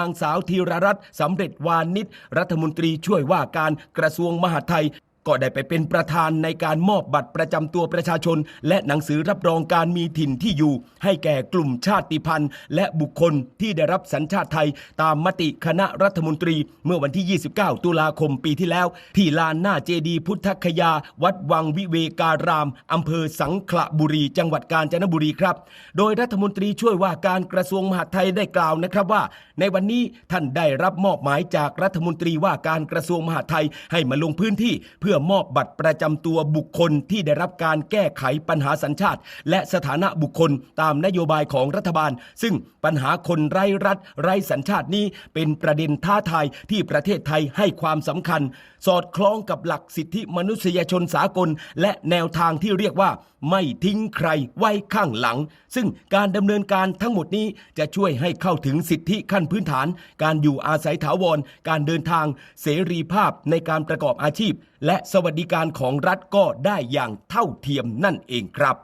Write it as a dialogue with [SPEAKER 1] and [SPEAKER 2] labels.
[SPEAKER 1] นางสาวธีรรัตน์สำเร็จวานิชรัฐมนตรีช่วยว่าการกระทรวงมหาดไทย ก็ได้ไปเป็นประธานในการมอบบัตรประจำตัวประชาชน และหนังสือรับรองการมีถิ่นที่อยู่ ให้แก่กลุ่มชาติพันธุ์ และบุคคลที่ได้รับสัญชาติไทย ตามมติคณะรัฐมนตรี เมื่อวันที่ 29 ตุลาคมปีที่แล้ว ที่ลานหน้าเจดีพุทธคยา วัดวังวิเวการามอำเภอสังขละบุรี จังหวัดกาญจนบุรีครับ โดยรัฐมนตรีช่วยว่าการกระทรวงมหาดไทยได้กล่าวนะครับว่า ในวันนี้ท่านได้รับมอบหมายจากรัฐมนตรีว่าการกระทรวงมหาดไทยให้มาลงพื้นที่เพื่อมอบบัตรประจำตัวบุคคลที่ได้รับการแก้ไขปัญหาสัญชาติ และสถานะบุคคลตามนโยบายของรัฐบาล ซึ่งปัญหาคนไร้รัฐไร้สัญชาตินี้เป็นประเด็นท้าทายที่ประเทศไทยให้ความสำคัญ สอดคล้องกับหลักสิทธิมนุษยชนสากล และแนวทางที่เรียกว่า ไม่ทิ้งใครไว้ข้างหลัง ซึ่งการดำเนินการทั้งหมดนี้จะช่วยให้เข้าถึงสิทธิขั้นพื้นฐาน การอยู่อาศัยถาวร การเดินทาง เสรีภาพในการประกอบอาชีพ และสวัสดิการของรัฐก็ได้อย่างเท่าเทียมนั่นเองครับ